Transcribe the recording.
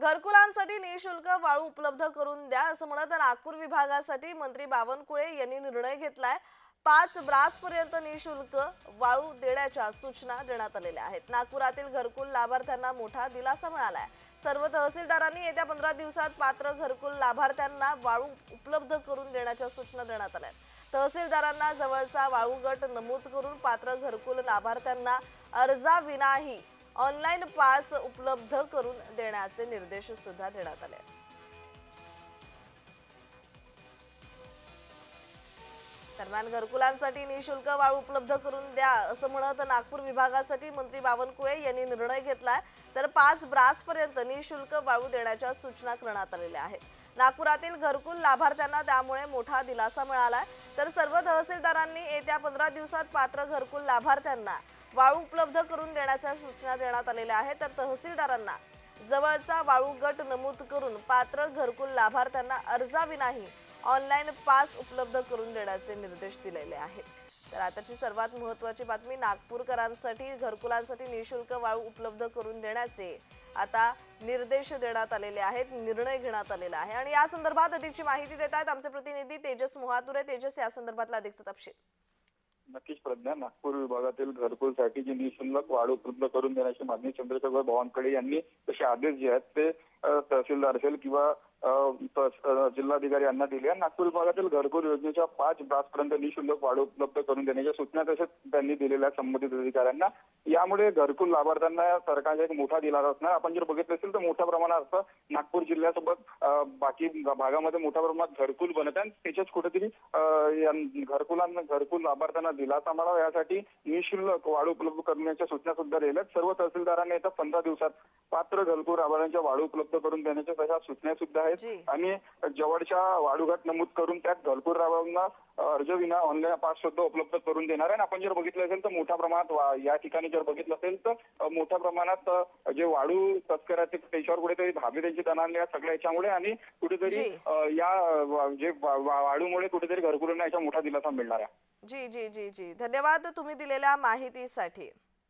घरकुलांसाठी निशुल्क वाळू उपलब्ध करून द्या असं म्हणत नागपूर विभागासाठी मंत्री बावनकुळे यांनी निर्णय घेतलाय. पाच ब्रास पर्यंत निशुल्क वाळू देण्याच्या सूचना देण्यात आलेल्या आहेत. नागपुरातील घरकुल लाभार्थ्यांना मोठा दिलासा मिळालाय. सर्व तहसीलदारांनी येत्या पंधरा दिवसात पात्र घरकुल लाभार्थ्यांना वाळू उपलब्ध करून देण्याच्या सूचना देण्यात आल्या आहेत. तहसीलदारांना जवळचा वाळू गट नमूद करून पात्र घरकुल लाभार्थ्यांना अर्जाविनाही ऑनलाईन पास उपलब्ध करून देण्याचे निर्देश सुद्धा देण्यात आले. दरम्यान घरकुलांसाठी निशुल्क वाळू उपलब्ध करून द्या असं म्हणत नागपूर विभागासाठी मंत्री बावनकुळे यांनी निर्णय घेतलाय. तर पाच ब्रास पर्यंत निशुल्क वाळू देण्याच्या सूचना करण्यात आलेल्या आहेत. नागपुरातील घरकुल लाभार्थ्यांना त्यामुळे मोठा दिलासा मिळालाय. तर सर्व तहसीलदारांनी येत्या पंधरा दिवसात पात्र घरकुल लाभार्थ्यांना वाळू उपलब्ध करून देण्याच्या सूचना देण्यात आलेल्या आहेत. तर तहसीलदारांना जवळचा वाळू गट नमूद करून पात्र घरकुल लाभार्थ्यांना अर्जाविनाही ऑनलाईन पास उपलब्ध करून देण्याचे निर्देश दिलेले आहेत. तर आताची सर्वात महत्त्वाची बातमी नागपूरकरांसाठी घरकुलांसाठी निशुल्क वाळू उपलब्ध करून देण्याचे आता निर्देश देण्यात आलेले आहेत निर्णय घेण्यात आलेला आहे. आणि या संदर्भात अधिकची माहिती देत आहेत आमचे प्रतिनिधी तेजस मोहातुरे. तेजस या संदर्भातला अधिकचा तपशील. नक्कीच प्रज्ञा नागपूर विभागातील घरकुलसाठी जी निशुल्क वाढ उपलब्ध करून देण्याची मागणी चंद्रशेखर बावनकडे यांनी तसे आदेश जे आहेत ते तहसीलदार असेल किंवा जिल्हाधिकारी यांना दिले आहे नागपूर विभागातील घरकुल योजनेच्या पाच ब्रासपर्यंत निशुल्क वाढ उपलब्ध करून देण्याच्या सूचना तसेच त्यांनी दिलेल्या संबंधित अधिकाऱ्यांना यामुळे घरकुल लाभार्थ्यांना सरकारचा एक मोठा दिलासा असणार आपण जर बघितलं असेल तर मोठ्या प्रमाणात असं नागपूर जिल्ह्यासोबत बाकी भागामध्ये मोठ्या प्रमाणात घरकुल बनत आहे त्याच्याच कुठेतरी घरकुलांना घरकुल लाभार्थ्यांना दिलासा मिळावा यासाठी निशुल्क वाढ उपलब्ध करण्याच्या सूचना सुद्धा दिल्या. सर्व तहसीलदारांनी येत्या पंधरा दिवसात पात्र घरकुल लाभार्थ्यांच्या वाढ उपलब्ध करून देण्याच्या तशा सूचना सुद्धा. आहेत आणि जवळच्या वाढूघाट नमूद करून त्यात घरकुल लाभार्थ्यांना अर्ज विना ऑनलाईन पास सुद्धा उपलब्ध करून देणार आहे. आपण जर बघितलं असेल तर मोठ्या प्रमाणात या ठिकाणी जर बघितलं असेल तर मोठ्या प्रमाणात जे वाळू तस्कर आहेत ते त्याच्यावर कुठेतरी धाबे त्यांची तणाले सगळ्या याच्यामुळे आणि कुठेतरी या जे वा- वा- वाळूमुळे कुठेतरी घरकुलांना याचा मोठा दिलासा मिळणार आहे. जी जी जी जी. धन्यवाद तुम्ही दिलेल्या माहितीसाठी.